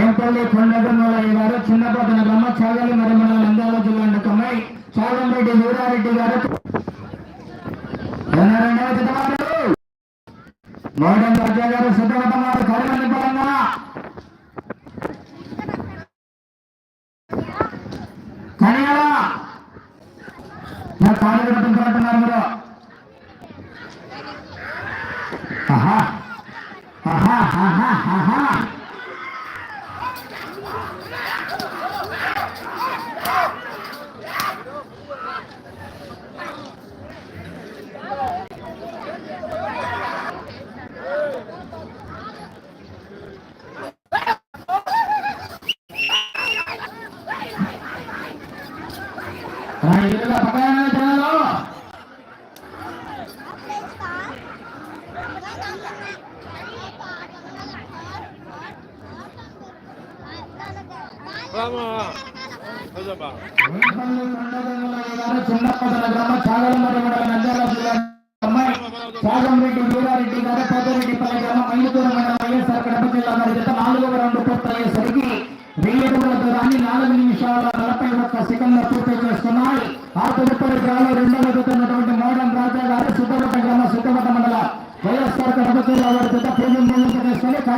ఏంపల్లి కొండగమ్మలయ్య గారు చిన్నపట్టణ గ్రామ చాగలి మరి మన నంద్యాల జిల్లా కమ్మై చాగంరెడ్డి వీరారెడ్డి గారు. రెండవ మోడన్ రాజా గారు సిద్ధపడ్డం కరుణ పరంగా కనియాల. నా కాలు కట్టుకుంటున్నారు మీరు ఆహా ఆహా ఆహా ఆహా ఆ ఇరుల పక్కన జనాలు చిన్నపదల వీరారెడ్డి గారు పెద్దరెడ్డిపల్లి గ్రామం వైఎస్ఆర్ కడప జిల్లా వారి జత నాలుగవ రౌండ్ పూర్తయ్యేసరికి వెయ్యి అడుగుల దూరాన్ని నాలుగు నిమిషాల నలభై ఒక్క సెకండ్ల పూర్తి చేస్తున్నాయి. ఆ తదుపరి గ్రామ రెండవ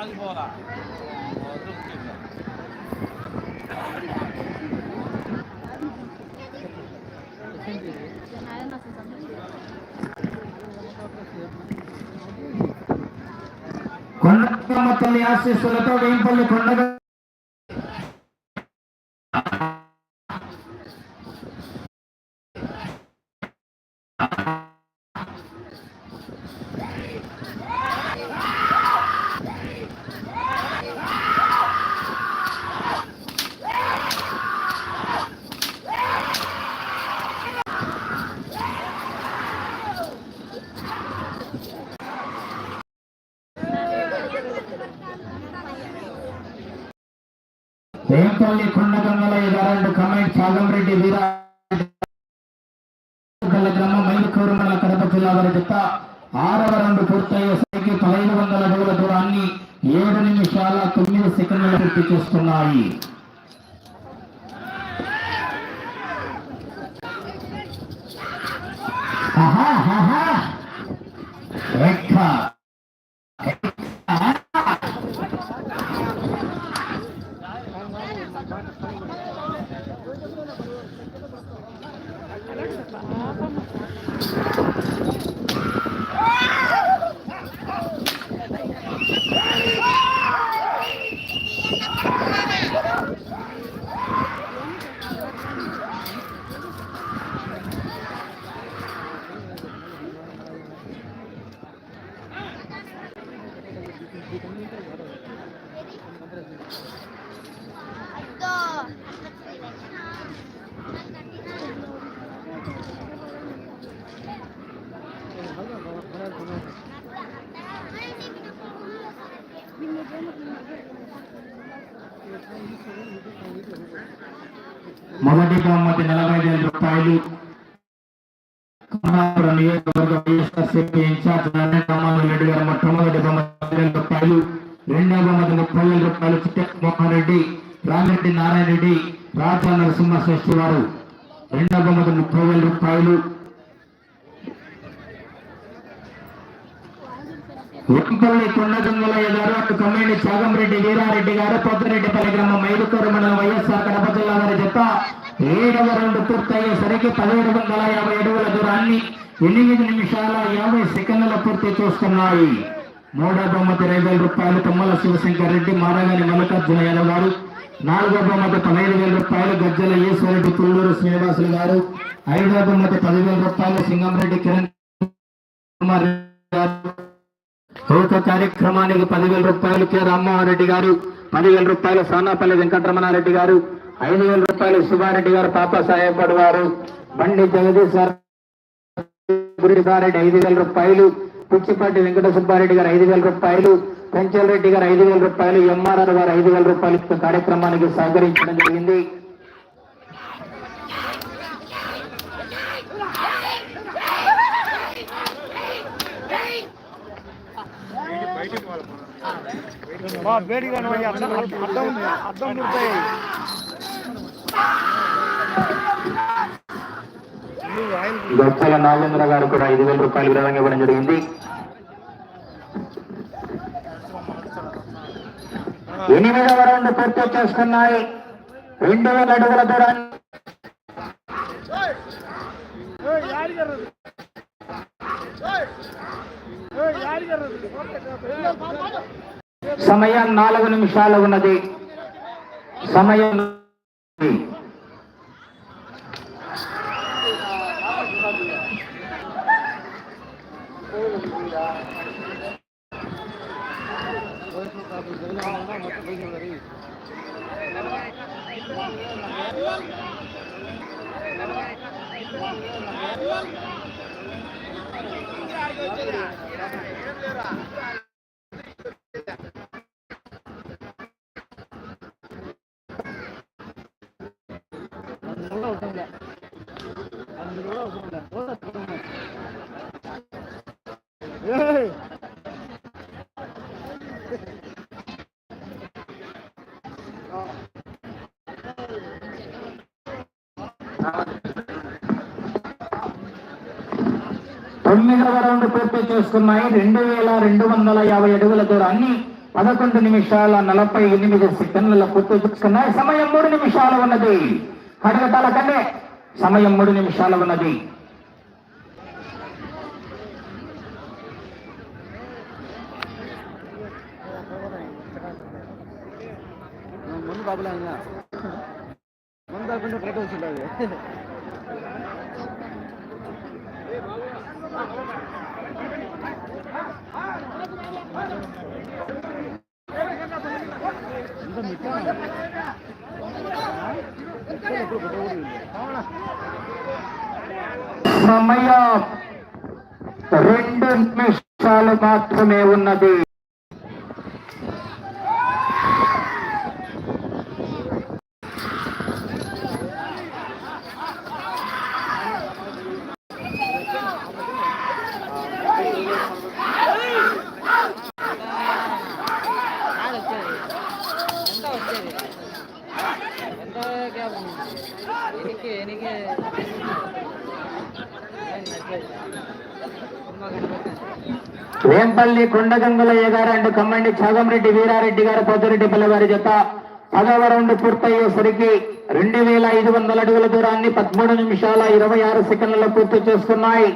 다. కొండమ్మ తల్లి ఆశీస్సులతో వేంపల్లి కొండగ వేంపల్లి కొండగమ్మల ఇదారండు కమెంట్ సాగంరెడ్డి వీరాల గ్రామం మైలుకూరు మండల కడప జిల్లా వారి జత ఆరవ రౌండ్ పూర్తయ్యేసరికి పదహైదు వందల అడుగుల దూరాన్ని ఏడు నిమిషాల తొమ్మిది సెకండ్లు పూర్తి చేస్తున్నాయి. ఆహా, ఆహా. మొదటి బహుమతి నలభై వేల రూపాయలు. కమలాపురం నియోజకవర్గ వైఎస్ఆర్సీపీ ఇన్ఛార్జ్ నారాయణ రామారావు రెడ్డి గారు మొట్టమొదటి బహుమతి వేల రూపాయలు. రెండవ బహుమతి ముప్పై వేల రూపాయలు చిట్ట మోహన్ రెడ్డి రామిరెడ్డి నారాయణ రెడ్డి రాజా నరసింహ శ్రేష్ఠి వారు. రెండవ బహుమతి ముప్పై వేల రూపాయలు. వెంపల్లి కొండగంగులయ్య గారు అటు కమ్మేడి చాగంరెడ్డి వీరారెడ్డి గారు పొద్దురెడ్డిపల్లి గ్రామం మైలుకూరు మండలం వైఎస్ఆర్ కడప జిల్లా వారి జత ఏడవ రెండు పూర్తయ్యేసరికి పదిహేడు వందల యాభై అడుగుల దూరాన్ని ఎనిమిది నిమిషాల యాభై సెకండ్ల పూర్తి చేస్తున్నాయి. మూడో బహుమతి ఇరవై వేల రూపాయలు తుమ్మల శివశంకర్ రెడ్డి మారాగాని మల్లికార్జున యాదవ్ గారు. నాలుగో బహుమతి పదహైదు వేల రూపాయలు గజ్జల ఈశ్వరెడ్డి పుల్లూరు శ్రీనివాసులు గారు. ఐదో బహుమతి పదివేల రూపాయలు సింగంరెడ్డి కిరణ్ కుమార్ గారు. ఒక కార్యక్రమానికి పదివేల రూపాయలు కె. రామ్మోహన్ రెడ్డి గారు పదివేల రూపాయలు సానాపల్లి వెంకటరమణారెడ్డి గారు ఐదు వేల రూపాయలు శివారెడ్డి గారు పాప సాయపడు వారు బండి జగదీశ్ గురిసారెడ్డి ఐదు వేల రూపాయలు పుచ్చిపాటి వెంకట సుబ్బారెడ్డి గారు ఐదు వేల రూపాయలు పెంచల్ రెడ్డి గారు ఐదు వేల రూపాయలు ఎంఆర్ఆర్ గారు ఐదు వేల రూపాయలు కార్యక్రమానికి సహకరించడం జరిగింది. బా వేడిగా నువ్వు అర్థం అర్థం అర్థం ఆయిల్ గొప్పల నాగేంద్ర గారు కూడా ఐదు వేల రూపాయలు విరాళంగా ఇవ్వడం జరిగింది ఎనిమిదవ రౌండ్ పూర్తి చేసుకున్నాయి రెండు వేల అడుగుల దూరాన్ని సమయం నాలుగు నిమిషాలు ఉన్నది. సమయం Oh. తొమ్మిదవ రౌండ్ పూర్తి చేసుకున్నాయి. రెండు వేల రెండు వందల యాభై అడుగుల దూరాన్ని పదకొండు నిమిషాల నలభై ఎనిమిది సెకండ్ల పూర్తి చేసుకున్నాయి. సమయం మూడు నిమిషాలు ఉన్నది. కడగటాల కన్నే సమయం మూడు నిమిషాలు ఉన్నది. ముందు బాబులా ముందు సమయం రెండు నిమిషాలు మాత్రమే ఉన్నది. ఎంత గ్యాప్ వేంపల్లి కొండగంగులయ్య గారు అండ్ కమ్మండి చాగంరెడ్డి వీరారెడ్డి గారు పొద్దురెడ్డిపల్లి వారి జత పదవ రౌండ్ పూర్తయ్యేసరికి రెండు వేల ఐదు వందల అడుగుల దూరాన్ని పదమూడు నిమిషాల ఇరవై ఆరు సెకండ్లలో పూర్తి చేస్తున్నాయి.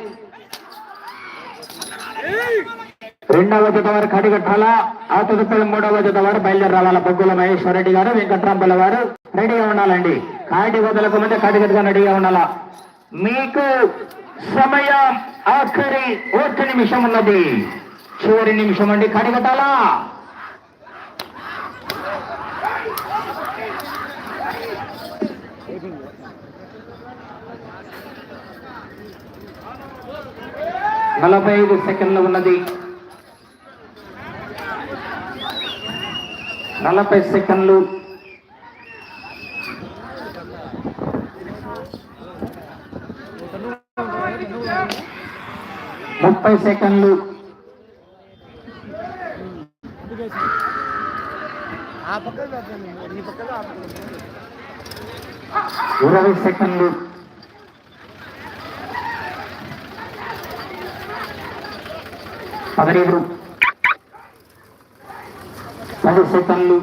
రెండవ జత వారు కడిగట్టాల? ఆ తదుపరి మూడవ జత వారు బయలుదేరి రావాల బొగ్గుల మహేశ్వర రెడ్డి గారు వెంకట్రాంపల్లి వారు రెడీగా ఉండాలండి. కాటి వదలకు ముందే కడిగట్టుగా రెడీగా ఉండాలా? మీకు సమయం ఆఖరి ఒక్క నిమిషం ఉన్నది. చివరి నిమిషం అండి. కడిగట్టాలా? నలభై ఐదు సెకండ్లు ఉన్నది. నలభై సెకండ్లు. ముప్పై సెకండ్లు. ఇరవై సెకండ్లు. పదహైదు. పది సెకండ్లు